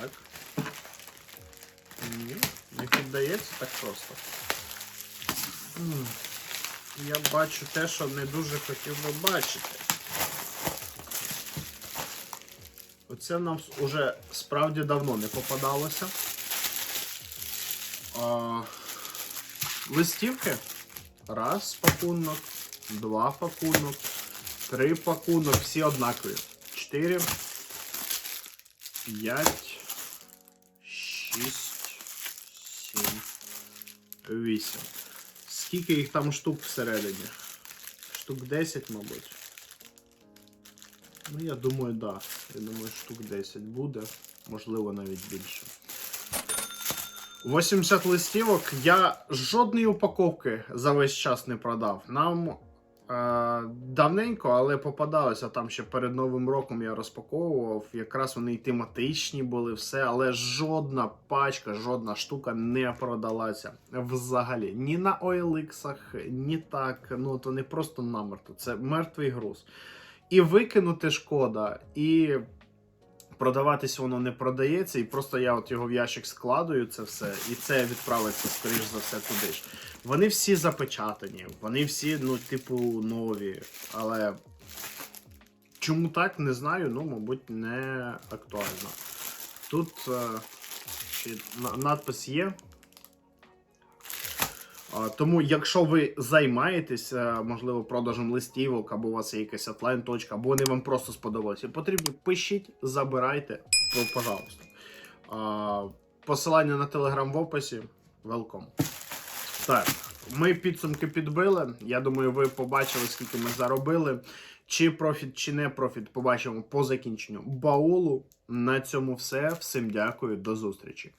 так. Ні, не піддається так просто. Я бачу те, що не дуже хотів би бачити. Оце нам уже справді давно не попадалося. А, листівки. Раз пакунок, два пакунок, три пакунок, всі однакові. Чотири, п'ять, шість, сім, вісім. Скільки їх там штук всередині? Штук 10, мабуть. Ну, я думаю, да. Я думаю, штук 10 буде, можливо, навіть більше. 80 листівок. Я жодної упаковки за весь час не продав. Нам давненько, але попадалося там ще перед Новим роком я розпаковував. Якраз вони і тематичні були, все, але жодна пачка, жодна штука не продалася взагалі. Ні на OLX, ні так. Ну то не просто намерто, це мертвий груз. І викинути шкода, і продаватись воно не продається, і просто я от його в ящик складую, це все, і це відправиться, скоріш за все, туди ж. Вони всі запечатані, вони всі, ну, типу, нові. Але чому так, не знаю, ну, мабуть, не актуально. Тут е, ще надпис є. Тому, якщо ви займаєтесь, можливо, продажем листівок, або у вас є якась офлайн точка, або вони вам просто сподобалися, потрібно пишіть, забирайте, пожалуйста. Посилання на телеграм в описі. Велком. Так, ми підсумки підбили. Я думаю, ви побачили, скільки ми заробили. Чи профіт, чи не профіт, побачимо по закінченню баулу. На цьому все. Всім дякую, до зустрічі.